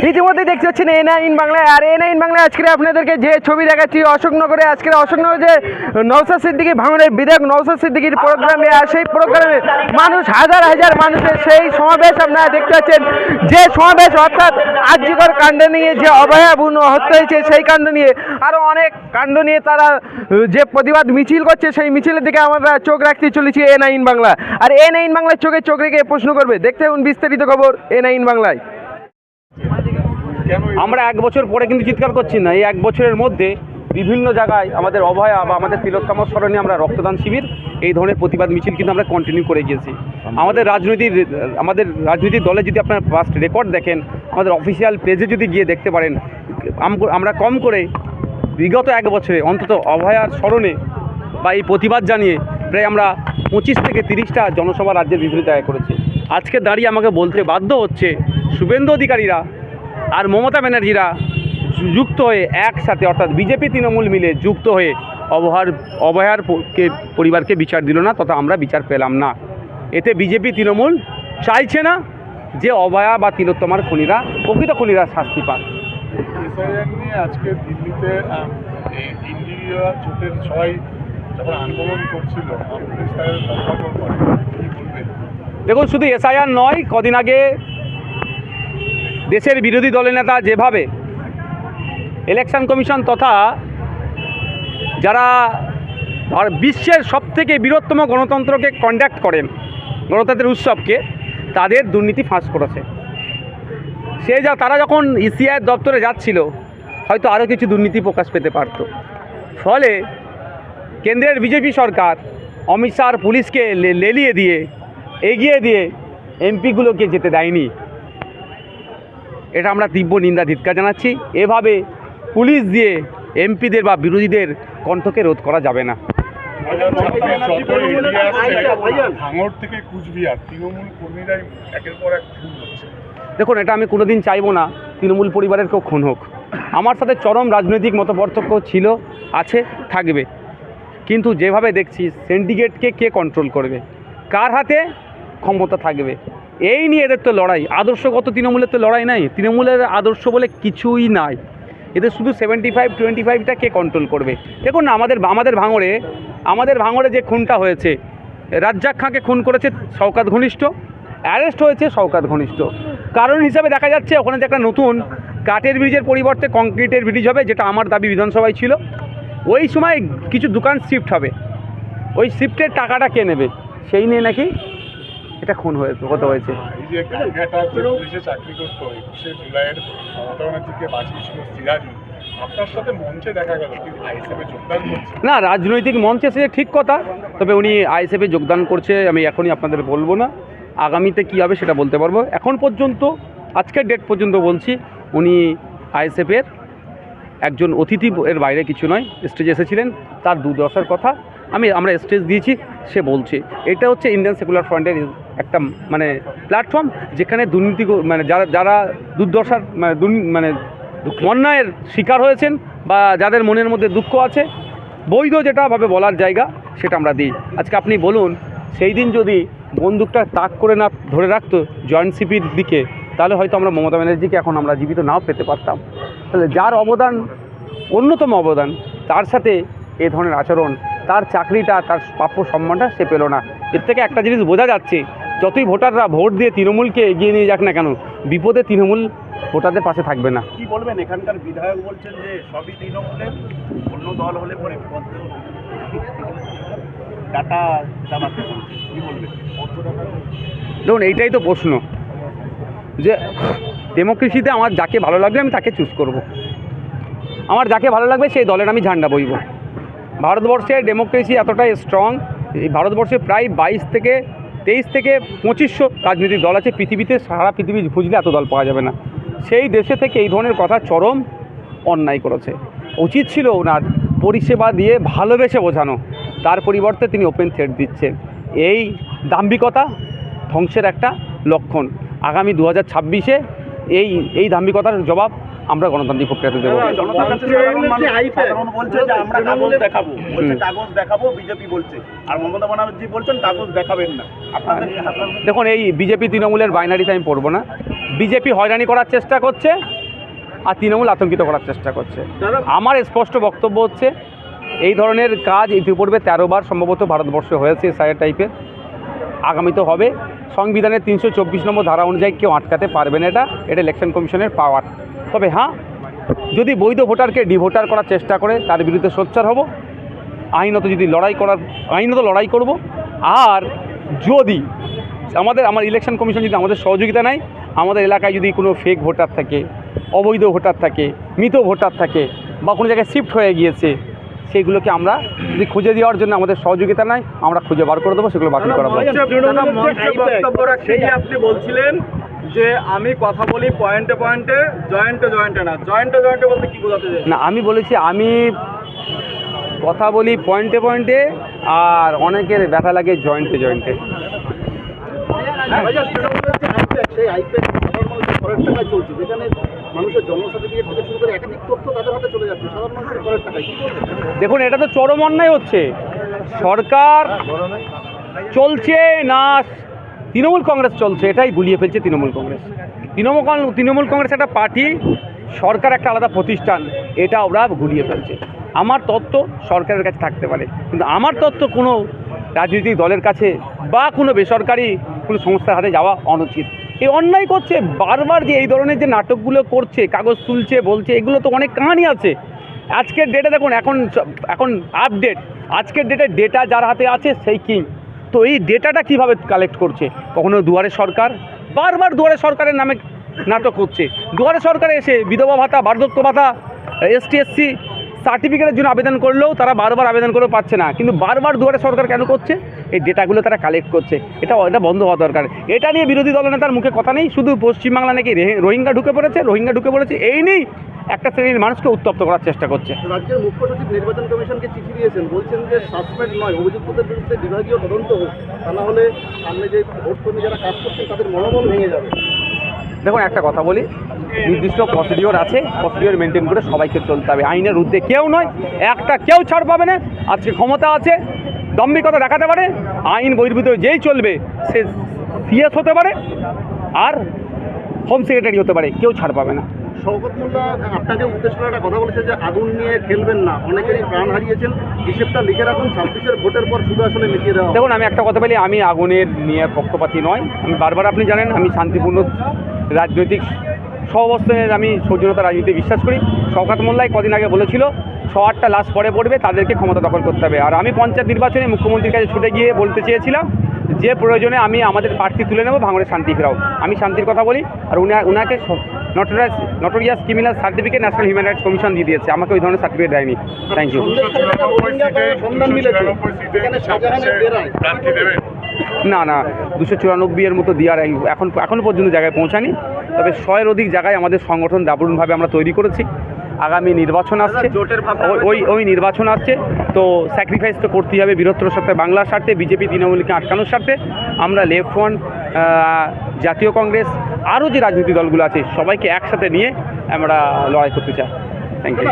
ইতিমধ্যে দেখতে পাচ্ছেন এ নাইন বাংলায় আর এ নাইন বাংলায় আজকে আপনাদেরকে যে ছবি দেখাচ্ছি, অশোকনগরে আজকে অশোকনগরে যে নৌসাদ সিদ্দিকী ভাঙনের বিধায়ক নৌসাদ সিদ্দিকীর প্রোগ্রামে আর সেই প্রোগ্রামে মানুষ, হাজার হাজার মানুষের সেই সমাবেশ আপনারা দেখতে পাচ্ছেন। যে সমাবেশ, অর্থাৎ আর্যিকর কাণ্ড নিয়ে যে অভয়া বুন হত্যা হয়েছে, সেই কাণ্ড নিয়ে আরও অনেক কাণ্ড নিয়ে তারা, যে প্রতিবাদ মিছিল করছে, সেই মিছিলের দিকে আমরা চোখ রাখতে চলেছি এ নাইন বাংলা। আর এ নাইন বাংলার চোখে চোখ রেখে প্রশ্ন করবে। দেখতে থাকুন বিস্তারিত খবর এ নাইন বাংলায়। আমরা এক বছর পরে কিন্তু চিৎকার করছি না। এই এক বছরের মধ্যে বিভিন্ন জায়গায় আমাদের অভয়া বা আমাদের তিলোত্তম স্মরণে আমরা রক্তদান শিবির এই ধরনের প্রতিবাদ মিছিল কিন্তু আমরা কন্টিনিউ করে গিয়েছি। আমাদের রাজনৈতিক আমাদের রাজনৈতিক দলে যদি আপনার ফার্স্ট রেকর্ড দেখেন আমাদের অফিসিয়াল পেজে যদি গিয়ে দেখতে পারেন আম- আমরা কম করে বিগত এক বছরে অন্তত অভয়ার স্মরণে বা এই প্রতিবাদ জানিয়ে প্রায় আমরা পঁচিশ থেকে তিরিশটা জনসভা রাজ্যের বিভিন্ন জায়গায় করেছি। আজকে দাঁড়িয়ে আমাকে বলতে বাধ্য হচ্ছে শুভেন্দু অধিকারীরা আর মমতা ব্যানার্জিরা যুক্ত হয়ে একসাথে অর্থাৎ বিজেপি তৃণমূল মিলে যুক্ত হয়ে অবহার অবহার কে পরিবারকে বিচার দিল না তথা আমরা বিচার পেলাম না। এতে বিজেপি তৃণমূল চাইছে না যে অভয়া বা তিলোত্তমার খুনিরা প্রকৃত খুনিরা শাস্তি নিয়ে আজকে দিল্লিতে ইন্ডিয়া জোটের সবাই যখন আন্দোলন করছিল দেখুন শুধু এসআইআর নয় কদিন আগে দেশের বিরোধী দলের নেতা যেভাবে ইলেকশন কমিশন তথা যারা বিশ্বের সবথেকে বৃহত্তম গণতন্ত্রকে কন্ডাক্ট করেন, গণতন্ত্রের উৎসবকে, তাদের দুর্নীতি ফাঁস করেছে। সে যা তারা যখন ইসিআইয়ের দপ্তরে যাচ্ছিল, হয়তো আরও কিছু দুর্নীতি প্রকাশ পেতে পারত। ফলে কেন্দ্রের বিজেপি সরকার অমিত শাহর পুলিশকে লেলিয়ে দিয়ে, এগিয়ে দিয়ে এমপিগুলোকে যেতে দেয়নি। এটা আমরা তীব্র নিন্দা ধিৎকার জানাচ্ছি। এভাবে পুলিশ দিয়ে এমপিদের বা বিরোধীদের কণ্ঠকে রোধ করা যাবে না। যত এগিয়ে আসছে ভাঙড় থেকে কুচবিহার তৃণমূল কর্মীরাই একের পর এক দেখুন এটা আমি কোনোদিন চাইব না তৃণমূল পরিবারের কেউ খুন হোক। আমার সাথে চরম রাজনৈতিক মতপার্থক্য ছিল আছে থাকবে। কিন্তু যেভাবে দেখছি সিন্ডিকেটকে কে কন্ট্রোল করবে? কার হাতে? ক্ষমতা থাকবে। এই নিয়ে এদের তো লড়াই। আদর্শগত তৃণমূলের তো লড়াই নাই। তৃণমূলের আদর্শ বলে কিছুই নাই। এদের শুধু সেভেন্টি ফাইভ টোয়েন্টি ফাইভটা কে কন্ট্রোল করবে? দেখুন না, আমাদের আমাদের ভাঙড়ে আমাদের ভাঙড়ে যে খুনটা হয়েছে, রাজ্জাক খাঁকে খুন করেছে শওকাত ঘনিষ্ঠ অ্যারেস্ট হয়েছে শওকাত ঘনিষ্ঠ। কারণ হিসাবে দেখা যাচ্ছে, ওখানে যে একটা নতুন কাঠের ব্রিজের পরিবর্তে কংক্রিটের ব্রিজ হবে, যেটা আমার দাবি বিধানসভায় ছিল। ওই সময় কিছু দোকান শিফট হবে। ওই শিফটের টাকাটা কে নেবে? সেই নিয়ে নাকি এটা খুন হয়ে হতে হয়েছে। এই যে গাড়িঘাটা যে পুলিশে চাকরি করতো একুশে জুলাইয়ের মমতা ব্যানার্জিকে বাঁচিয়েছিল সিরাজুল আপনার সাথে মঞ্চে দেখা গেল কি আইএসএফে যোগদান করছে? না রাজনৈতিক মঞ্চে সে ঠিক কথা তবে উনি আইএসএফে যোগদান করছে আমি এখনই আপনাদের বলব না। আগামীতে কী হবে সেটা বলতে পারব। এখন পর্যন্ত আজকের ডেট পর্যন্ত বলছি উনি আইএসএফের একজন অতিথি এর বাইরে কিছু নয় স্টেজে এসেছিলেন তার দুর্দশার কথা আমি আমরা স্টেজ দিয়েছি সে বলছে। এটা হচ্ছে ইন্ডিয়ান সেকুলার ফ্রন্টের একটা মানে প্ল্যাটফর্ম যেখানে দুর্নীতি মানে যারা যারা দুর্দশার মানে মানে অন্যায়ের শিকার হয়েছেন বা যাদের মনের মধ্যে দুঃখ আছে, বৈধ যেটাভাবে বলার জায়গা সেটা আমরা দিই। আজকে আপনি বলুন, সেই দিন যদি বন্দুকটা তাক করে না, ধরে রাখতো জয়েন্ট সিপির দিকে, তাহলে হয়তো আমরা মমতা ব্যানার্জিকে এখন আমরা জীবিত নাও পেতে পারতাম। তাহলে যার অবদান, অন্যতম অবদান, তার সাথে এ ধরনের আচরণ, তার চাকরিটা, তার প্রাপ্য সম্মানটা সে পেল না। এর থেকে একটা জিনিস বোঝা যাচ্ছে যতই ভোটাররা ভোট দিয়ে তৃণমূলকে এগিয়ে নিয়ে যাক না কেন বিপদে তৃণমূল ভোটারদের পাশে থাকবে না। কি বলবেন? এখানকার বিধায়ক বলছেন যে সবই তৃণমূলের অন্য দল হলে পরে বিপদ ডাটা কি বলবেন? দেখুন এইটাই তো প্রশ্ন যে ডেমোক্রেসিতে আমার যাকে ভালো লাগবে আমি তাকে চুজ করব। আমার যাকে ভালো লাগবে সেই দলের আমি ঝান্ডা বইব। ভারতবর্ষে ডেমোক্রেসি এতটাই স্ট্রং এই ভারতবর্ষে প্রায় বাইশ থেকে তেইশ থেকে পঁচিশশো রাজনৈতিক দল আছে। পৃথিবীতে সারা পৃথিবী খুঁজলে এত দল পাওয়া যাবে না। সেই দেশে থেকে এই ধরনের কথা চরম অন্যায় করেছে। উচিত ছিল ওনার পরিষেবা দিয়ে ভালোবেসে বোঝানো। তার পরিবর্তে তিনি ওপেন থ্রেড দিচ্ছেন এই দাম্ভিকতা ধ্বংসের একটা লক্ষণ। আগামী দু হাজার ছাব্বিশে এই এই দাম্ভিকতার জবাব আমরা গণতান্ত্রিক প্রক্রিয়াতে দেবো জনতার কাছে সাধারণ মানুষ সাধারণ বলছে যে আমরা দেখাবো। বলছে কাগজ দেখাবো বিজেপি বলছে। আর মমতা ব্যানার্জি কাগজ দেখাবেন না। আপনাদের আপনাদের- দেখুন এই বিজেপি তৃণমূলের বাইনারিতে আমি পড়ব না। বিজেপি হয়রানি করার চেষ্টা করছে আর তৃণমূল আতঙ্কিত করার চেষ্টা করছে। আমার স্পষ্ট বক্তব্য হচ্ছে এই ধরনের কাজ ইতিপূর্বে তেরো বার সম্ভবত ভারতবর্ষে হয়েছে সাইড টাইপের আগামী তো হবে। সংবিধানের তিনশো চব্বিশ নম্বর ধারা অনুযায়ী কেউ আটকাতে পারবে না এটা। এটা ইলেকশন কমিশনের পাওয়ার তবে হ্যাঁ যদি বৈধ ভোটারকে ডিভোটার করার চেষ্টা করে তার বিরুদ্ধে সোচ্চার হব। আইনত যদি লড়াই করার আইনত লড়াই করব। আর যদি আমাদের আমার ইলেকশন কমিশন যদি আমাদের সহযোগিতা নেয় আমাদের এলাকায় যদি কোনো ফেক ভোটার থাকে অবৈধ ভোটার থাকে মৃত ভোটার থাকে বা কোনো জায়গায় শিফট হয়ে গিয়েছে সেগুলোকে আমরা যদি খুঁজে দেওয়ার জন্য আমাদের সহযোগিতা নেয় আমরা খুঁজে বার করে দেবো সেগুলো বাতিল করা হবে আপনি বলছিলেন যে আমি কথা বলি পয়েন্টে পয়েন্টে জয়েন্টে জয়েন্টে না। জয়েন্টে জয়েন্টে বলতে কি বোঝাতে চাই না আমি বলেছি আমি কথা বলি পয়েন্টে পয়েন্টে আর অনেকের ব্যথা লাগে জয়েন্টে জয়েন্টে সেই আইপ্যাক সাধারণ মানুষের টাকায় চলছে যেখানে মানুষের জন্ম সার্টিফিকেট থেকে শুরু করে একাধিক তথ্য তাদের হাতে চলে যাচ্ছে সাধারণ মানুষের করের টাকায় দেখুন এটা তো চরম অন্যায় হচ্ছে। সরকার চলছে না তৃণমূল কংগ্রেস চলছে, এটাই গুলিয়ে ফেলছে তৃণমূল কংগ্রেস। তৃণমূল তৃণমূল কংগ্রেস একটা পার্টি, সরকার একটা আলাদা প্রতিষ্ঠান, এটা ওরা গুলিয়ে ফেলছে। আমার তত্ত্ব সরকারের কাছে থাকতে পারে, কিন্তু আমার তত্ত্ব কোনো রাজনৈতিক দলের কাছে বা কোনো বেসরকারি কোনো সংস্থার হাতে যাওয়া অনুচিত। এই অন্যায় করছে, বারবার যে এই ধরনের যে নাটকগুলো করছে, কাগজ তুলছে, বলছে, এগুলো তো অনেক কাহানি আছে। আজকের ডেটে দেখুন, এখন এখন আপডেট আজকের ডেটে ডেটা যার হাতে আছে, সেই কিং তো এই ডেটাটা কীভাবে কালেক্ট করছে? কখনো দুয়ারে সরকার? বারবার দুয়ারে সরকারের নামে নাটক হচ্ছে। দুয়ারে সরকারে এসে বিধবা ভাতা, বার্ধক্য ভাতা এসটি এসসি সার্টিফিকেটের জন্য আবেদন করলেও তারা বারবার আবেদন করেও পাচ্ছে না। কিন্তু বারবার দুয়ারে সরকার কেন করছে? এই ডেটাগুলো তারা কালেক্ট করছে। এটা এটা বন্ধ হওয়া দরকার। এটা নিয়ে বিরোধী দলনেতার মুখে কথা নেই। শুধু পশ্চিমবাংলা নাকি রোহিঙ্গা ঢুকে পড়েছে, রোহিঙ্গা ঢুকে পড়েছে। এই নিয়েই একটা শ্রেণির মানুষকে উত্তপ্ত করার চেষ্টা করছে। রাজ্যের মুখ্য সচিব নির্বাচন কমিশনকে চিঠি দিয়েছেন বলছেন যে সাসপেন্ড নয় অভিযুক্তদের বিরুদ্ধে বিভাগীয় তদন্ত হোক তা না হলে সামনে যে ভোট কর্মী যারা কাজ করছেন তাদের মনোবল ভেঙে যাবে। দেখুন একটা কথা বলি নির্দিষ্ট প্রসিডিওর আছে প্রসিডিওর মেনটেন করে সবাইকে চলতে হবে। আইনের ঊর্ধ্বে কেউ নয় একটা কেউ ছাড় পাবে না। আজকে ক্ষমতা আছে দম্ভিকতা দেখাতে পারে আইন বহির্ভূত যেই চলবে সে সিএস হতে পারে আর হোম সেক্রেটারি হতে পারে কেউ ছাড় পাবে না। শওকত মোল্লা আপনাকে উদ্দেশ্য করে একটা কথা বলেছে যে আগুন নিয়ে খেলবেন না, অনেকেরই প্রাণ হারিয়েছেন। হিসেবটা লিখে রাখুন, ছাব্বিশের ভোটের পর শুধু আসলে মিটিয়ে দেওয়া দেখুন, আমি একটা কথা বলি, আমি আগুনের নিয়ে পক্ষপাতি নয়। আমি বারবার আপনি জানেন, আমি শান্তিপূর্ণ রাজনৈতিক সহাবস্থানের আমি সৌজন্যতা রাজনীতি বিশ্বাস করি। শওকাত মোল্লাই কদিন আগে বলেছিল, ছ আটটা লাশ পরে পড়বে, তাদেরকে ক্ষমতা দখল করতে হবে। আর আমি পঞ্চায়েত নির্বাচনে মুখ্যমন্ত্রীর কাছে ছুটে গিয়ে বলতে চেয়েছিলাম যে প্রয়োজনে আমি আমাদের প্রার্থী তুলে নেব ভাঙড়ে শান্তি ফেরাও। আমি শান্তির কথা বলি আর উনি উনাকে notorious notorious criminal certificate national human rights commission দিয়ে দিয়েছে। আমাকে ওই ধরনের সার্টিফিকেট দেয়নি। থ্যাংক ইউ না না দুশো চুরানব্বই এর মতো দেওয়ার এখন এখনও পর্যন্ত জায়গায় পৌঁছানি তবে শয়ের অধিক জায়গায় আমাদের সংগঠন দারুণভাবে আমরা তৈরি করেছি। আগামী নির্বাচন আসছে। ওই- ওই নির্বাচন আসছে। তো স্যাক্রিফাইস তো করতেই হবে বীরত্বর স্বার্থে বাংলার স্বার্থে বিজেপি তৃণমূলকে আটকানোর স্বার্থে। আমরা লেফট ফ্রন্ট জাতীয় কংগ্রেস আরও যে রাজনৈতিক দলগুলো আছে সবাইকে একসাথে নিয়ে আমরা লড়াই করতে চাই। Thank you